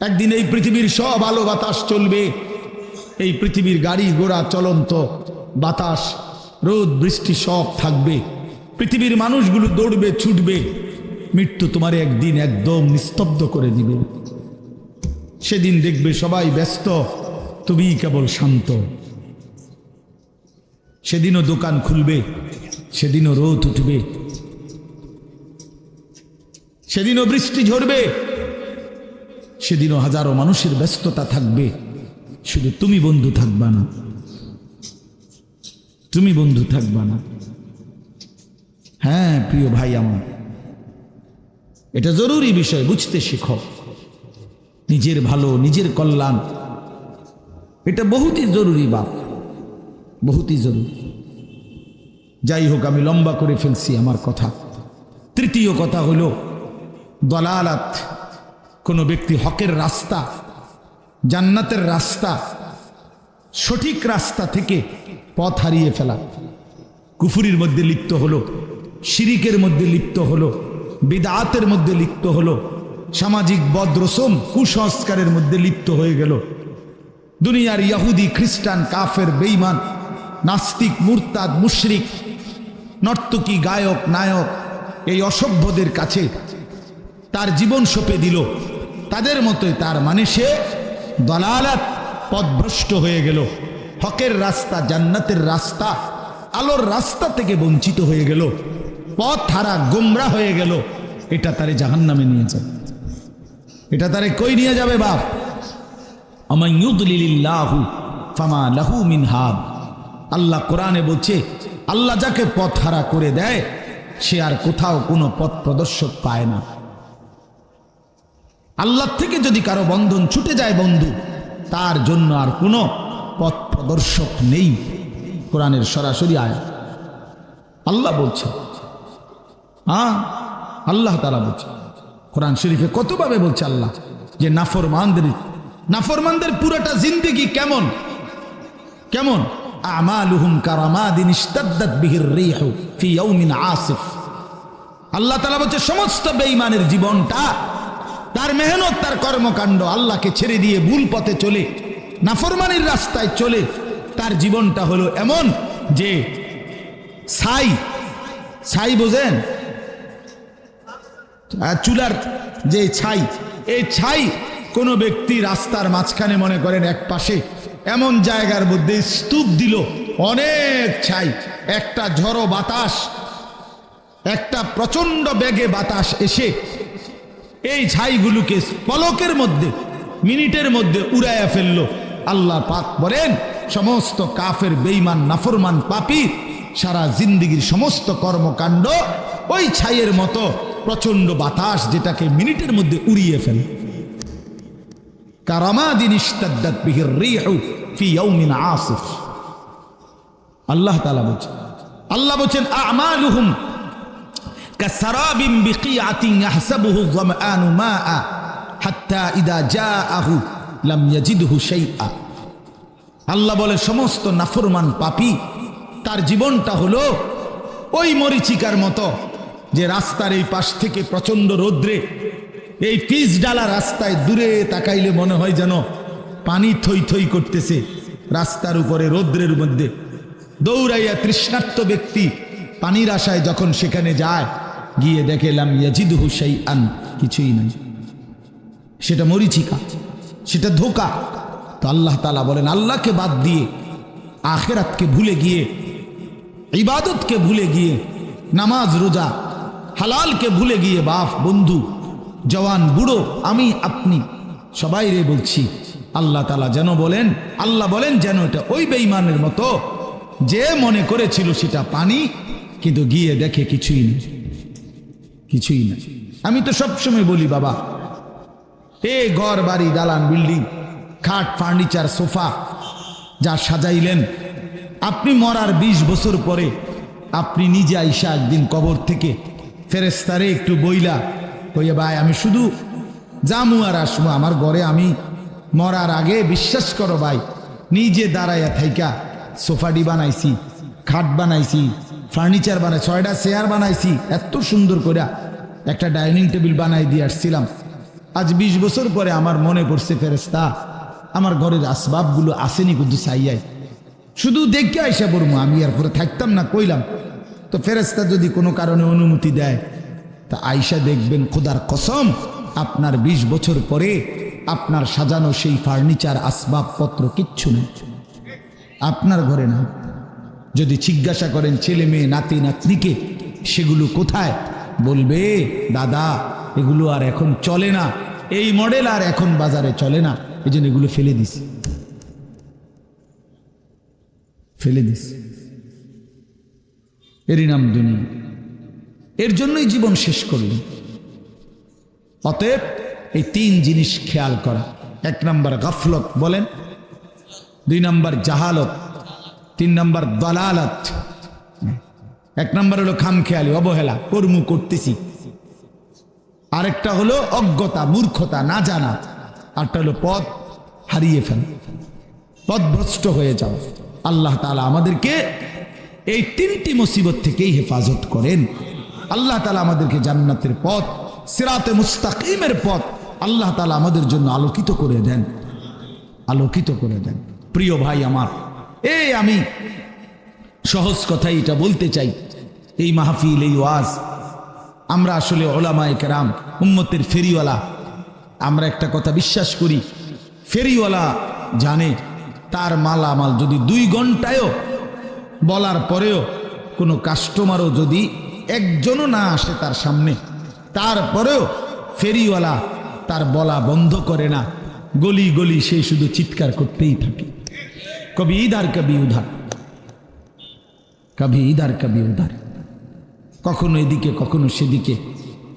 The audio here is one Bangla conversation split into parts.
একদিন এই পৃথিবীর সব আলো বাতাস চলবে। এই পৃথিবীর গাড়ি ঘোড়া চলন্ত বাতাস, রোদ, বৃষ্টি সব থাকবে। পৃথিবীর মানুষগুলো দৌড়বে, ছুটবে। মৃত্যু তোমার একদিন একদম নিস্তব্ধ করে দিবে। সেদিন দেখবে সবাই ব্যস্ত তুমি কেবল শান্ত। সেদিনও দোকান খুলবে, সেদিনও রোদ উঠবে। সেদিনও বৃষ্টি ঝরবে সেদিনও হাজারো মানুষের ব্যস্ততা থাকবে। শুধু তুমি বন্ধু থাকবা না। তুমি বন্ধু থাকবা না। হ্যাঁ প্রিয় ভাই আমার, এটা জরুরি বিষয়, বুঝতে শেখো। নিজের ভালো, নিজের কল্যাণ, এটা বহুতই জরুরি বাপ, বহুতই জরুরি। যাই হোক, আমি লম্বা করে ফেলছি আমার কথা। তৃতীয় কথা হলো, দলালাত কোনো ব্যক্তি হকের রাস্তা, জান্নাতের রাস্তা, সঠিক রাস্তা থেকে পথ হারিয়ে ফেলা। কুফুরির মধ্যে লিপ্ত হলো, শিরিকের মধ্যে লিপ্ত হলো, বিদাতের মধ্যে লিপ্ত হলো, সামাজিক বদ্রসম কুসংস্কারের মধ্যে লিপ্ত হয়ে গেল। দুনিয়ার ইয়াহুদি, খ্রিস্টান, কাফের বেইমান নাস্তিক, মুরতাদ, মুশরিক, নর্তকী, গায়ক, নায়ক, এই অসভ্যদের কাছে তার জীবন সঁপে দিল। তাদের মতোই তার মানে সে দলালাত পথভ্রষ্ট হয়ে গেল। হকের রাস্তা, জান্নাতের রাস্তা, আলোর রাস্তা থেকে বঞ্চিত হয়ে গেল। পথ হারা, গোমরা হয়ে গেল। এটা তারে জাহান নামে নিয়ে যাবে। এটা তারে কই নিয়ে যাবে বাপ? ফামা লাহু মিন হাদ আল্লাহ কোরআনে বলছে, আল্লাহ যাকে পথ হারা করে দেয়, সে আর কোথাও কোনো পথ প্রদর্শক পায় না। আল্লাহ থেকে যদি কারও বন্ধন ছুটে যায় বন্ধু, তার জন্য আর কোনো পথ প্রদর্শক নেই। কোরআনের সরাসরি আয়া আল্লাহ বলছে। হ্যাঁ আল্লাহ তারা বলছে। কোরআন শরীফে কতভাবে বলছে আল্লাহ যে নাফরমানদের নাফরমানদের পুরোটা জিন্দেগি কেমন? কেমন? আমালুহুম কারামাদিন ইস্তাদ্দাত বিহির রিহু ফি ইয়াউমিন আসিফ। আল্লাহ তাআলা বলছে, সমস্ত বেঈমানের জীবনটা তার মেহনত, তার কর্মকাণ্ড আল্লাহকে ছেড়ে দিয়ে ভুল পথে চলে, নাফরমানির রাস্তায় চলে, তার জীবনটা হলো এমন যে ছাই ছাই বোঝেন? চুলার যে ছাই, এই ছাই কোনো ব্যক্তি রাস্তার মাঝখানে মনে করেন এক পাশে, এমন জায়গার মধ্যে স্তূপ দিল, অনেক ছাই, একটা ঝড়ো বাতাস, একটা প্রচণ্ড বেগে বাতাস এসে এই ছাইগুলোকে পলকের মধ্যে, মিনিটের মধ্যে উড়াইয়া ফেলল। আল্লাহ পাক বলেন, সমস্ত কাফের বেইমান নাফরমান, পাপি, সারা জিন্দিগির সমস্ত কর্মকাণ্ড ওই ছাইয়ের মতো প্রচণ্ড বাতাস যেটাকে মিনিটের মধ্যে উড়িয়ে ফেলে। আল্লাহ বলছেন আল্লাহ বলছেন كسراب بقيعة يحسبه الظمآن ماء حتى إذا جاءه لم يجده شيئا আল্লাহ বলে সমস্ত নাফরমান পাপি তার জীবনটা হলো ওই মরিচিকার মতো যে রাস্তার এই পাশ থেকে প্রচন্ড রৌদ্রে এই পিচ ডালা রাস্তায় দূরে তাকাইলে মনে হয় যেন পানি থই থই করতেছে রাস্তার উপরে রৌদ্রের মধ্যে দৌড়াইয়া তৃষ্ণার্ত ব্যক্তি পানির আশায় যখন সেখানে যায় গিয়ে দেখেলাম ইয়াজিদ হুসাই আন কিছুই নাই। সেটা মরিচিকা, সেটা ধোকা। তো আল্লাহ তালা বলেন, আল্লাহকে বাদ দিয়ে, আখেরাতকে ভুলে গিয়ে, ইবাদতকে ভুলে গিয়ে, নামাজ, রোজা, হালালকে ভুলে গিয়ে, বাপ, বন্ধু, জওয়ান, বুড়ো, আমি, আপনি, সবাই রে বলছি, আল্লাহ তালা যেন বলেন, আল্লাহ বলেন যেন এটা ওই বেইমানের মতো, যে মনে করেছিল সেটা পানি, কিন্তু গিয়ে দেখে কিছুই নেই। কিছুই না। আমি তো সবসময় বলি, বাবা, এ ঘর, বাড়ি, দালান, বিল্ডিং, খাট, ফার্নিচার, সোফা, যা সাজাইলেন, আপনি মরার ২০ বছর পরে আপনি নিজে আইসা একদিন কবর থেকে ফেরেস্তারে একটু বইলা কইয়া, ভাই, আমি শুধু জামু আর আসমু, আমার ঘরে আমি মরার আগে বিশ্বাস করো, ভাই, নিজে দাঁড়াইয়া থাইকা সোফাডি বানাইছি, খাট বানাইছি ফার্নিচার বানাই ছয়টা চেয়ার বানাইছি, এত সুন্দর করে একটা ডাইনিং টেবিল বানাই দিয়ে আসছিলাম। আজ ২০ বছর পরে আমার মনে পড়ছে ফেরেস্তা আমার ঘরের আসবাবগুলো আসেনি কিন্তু সাইয়াই শুধু দেখে আইসা পড়ব আমি আর পরে থাকতাম না, কইলাম। তো ফেরেস্তা যদি কোনো কারণে অনুমতি দেয়, তা আইসা দেখবেন খোদার কসম, আপনার ২০ বছর পরে আপনার সাজানো সেই ফার্নিচার, আসবাবপত্র কিচ্ছু নেই। আপনার ঘরে না। যদি জিজ্ঞাসা করেন ছেলে মেয়ে, নাতি, নাতনিকে, সেগুলো কোথায়? বলবে, দাদা, এগুলো আর এখন চলে না। এই মডেল আর এখন বাজারে চলে না। এই জন্য এগুলো ফেলে দিস। ফেলে দিস। এরই নাম দুনিয়া। এর জন্যই জীবন শেষ করলেন অতএব এই তিন জিনিস খেয়াল করা। এক নম্বর গাফলত বলেন, দুই নম্বর জাহালত। তিন নম্বর দলালত। এক নম্বর হলো খামখেয়ালি, অবহেলা, কর্মু করতেছি। আরেকটা হলো অজ্ঞতা, মূর্খতা, না জানা। আরটা হলো পথ হারিয়ে ফেলা। পথভ্রষ্ট হয়ে যাও। আল্লাহ তালা আমাদেরকে এই তিনটি মুসিবত থেকেই হেফাজত করেন। আল্লাহ তালা আমাদেরকে জান্নাতের পথ, সিরাতে মুস্তাকিমের পথ আল্লাহ তালা আমাদের জন্য আলোকিত করে দেন। আলোকিত করে দেন। প্রিয় ভাই আমার এই আমি। সহজ কথাই এটা বলতে চাই। এই মাহফিল, এই ওয়াজ, আমরা আসলে ওলামায় কেরাম, উম্মতের ফেরিওয়ালা। আমরা একটা কথা বিশ্বাস করি, ফেরিওয়ালা জানে তার মাল আমাল যদি দুই ঘন্টায়ও বলার পরেও কোনো কাস্টমারও যদি একজনও না আসে তার সামনে, তারপরেও ফেরিওয়ালা তার বলা বন্ধ করে না। গলি গলি সে শুধু চিৎকার করতেই থাকে। কবি ইধার কবি উধার কবি ইধার কবি উধার কখনো এদিকে কখনো সেদিকে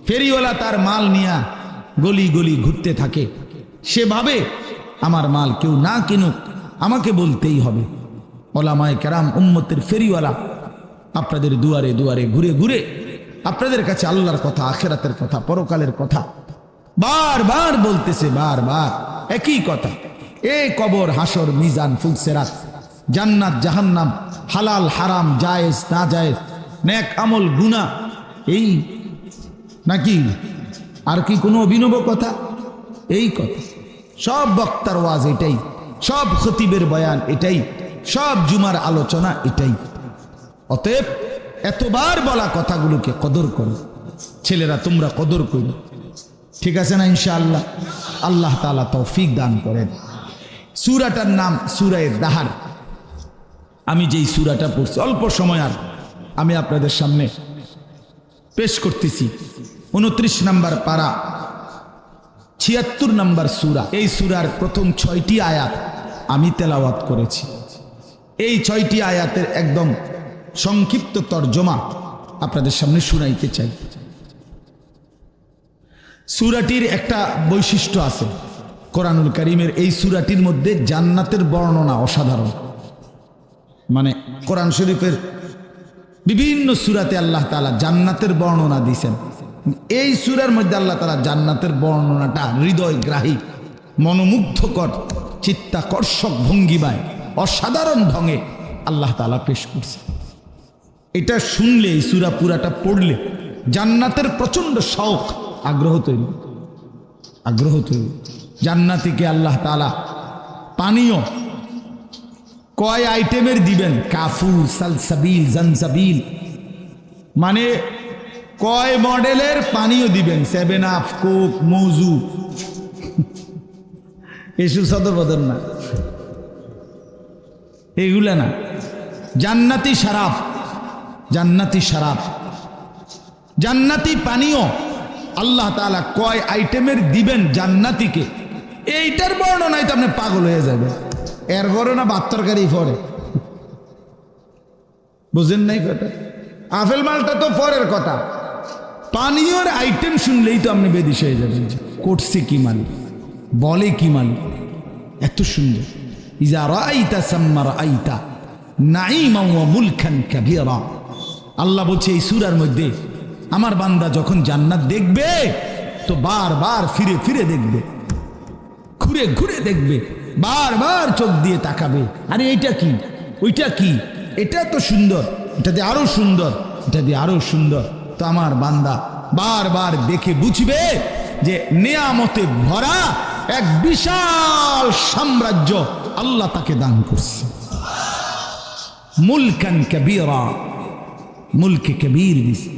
ফেরিওয়ালা তার মাল নিয়া গলি গলি ঘুরতে থাকে সেভাবে আমার মাল কেউ না কিনুক আমাকে বলতেই হবে ওলামায় কেরাম উম্মতের ফেরিওয়ালা আপনাদের দুয়ারে দুয়ারে ঘুরে ঘুরে আপনাদের কাছে আল্লাহর কথা, আখেরাতের কথা, পরকালের কথা। বারবার বলতেছে, বারবার। একই কথা। এ কবর, হাসর, মিজান, ফুলসেরাত। জান্নাত, জাহান্নাম, হালাল, হারাম, জায়েজ না জায়েজ নেক আমল গুনা এই নাকি? আর কি কোনো অভিনব কথা? এই কথা। সব বক্তার ওয়াজ এটাই। সব খতিবের বয়ান এটাই। সব জুমার আলোচনা এটাই। অতএব এতবার বলা কথাগুলোকে কদর করো। ছেলেরা, তোমরা কদর করো। ঠিক আছে না, ইনশাআল্লাহ? আল্লাহ তালা তৌফিক দান করেন। সুরাটার নাম সুরায় দাহার। আমি যেই সুরাটা পড়ছি, অল্প সময় আর আমি আপনাদের সামনে পেশ করতেছি। উনত্রিশ নাম্বার পারা, ছিয়াত্তর নাম্বার সুরা। এই সুরার প্রথম ছয়টি আয়াত আমি তেলাওয়াত করেছি। এই ছয়টি আয়াতের একদম সংক্ষিপ্ত তর্জমা আপনাদের সামনে শুনাইতে চাই। সুরাটির একটা বৈশিষ্ট্য আছে। কোরআনুল করিমের এই সুরাটির মধ্যে জান্নাতের বর্ণনা অসাধারণ। মানে কোরআন শরীফের বিভিন্ন সুরাতে আল্লাহ তালা জান্নাতের বর্ণনা দিয়েছেন। এই সুরার মধ্যে আল্লাহ তালা জান্নাতের বর্ণনাটা হৃদয়গ্রাহী, মনোমুগ্ধকর, চিত্তাকর্ষক ভঙ্গিমায়, অসাধারণ ঢঙে আল্লাহ তালা পেশ করছে। এটা শুনলে, এই সুরা পুরাটা পড়লে জান্নাতের প্রচণ্ড শখ আগ্রহ তৈরি। আগ্রহ তৈরি। জান্নাতিকে আল্লাহ তালা পানীয় কয় আইটেমের দিবেন? কাফুর সালসাবিল জানসাবিল মানে কয় মডেলের পানীয় দিবেন? সেভেন আপ, কোক, মৌজু। এসু সদবদন না। এগুলা না। জান্নাতি শারাপ জান্নাতি শারাপ জান্নাতি পানীয় আল্লাহ তাআলা কয় আইটেমের দিবেন জান্নাতিকে? এইটার বর্ণনায় তো আপনি পাগল হয়ে যাবে এর পরে না বাত্তরকারি পরে। বুঝেন নাই কথা? আপেল মালটা তো পরের কথা। পানীয়র আইটেম শুনলেই তো আপনি বেদিস হয়ে যাবেন। করছে কি মাল? বলে কি মাল? এত সুন্দর। ইজা রাইতা সাম্মা রাইতা নাইমা মুলখান কাবীরা। আল্লাহ বলছে, এই সূরার মধ্যে আমার বান্দা যখন জান্নাত দেখবে, তো বারবার ফিরে ফিরে দেখবে। ঘুরে ঘুরে দেখবে, বারবার চোখ দিয়ে তাকাবে। আরে এটা কি? ওইটা কি? এটা তো সুন্দর, এটা দিয়ে আরও সুন্দর, এটা দিয়ে আরও সুন্দর। তো আমার বান্দা বারবার দেখে বুঝবে যে নিয়ামতে ভরা এক বিশাল সাম্রাজ্য আল্লাহ তাকে দান করছে। মুলকান কবিরা, মুলকে কবির দিছে।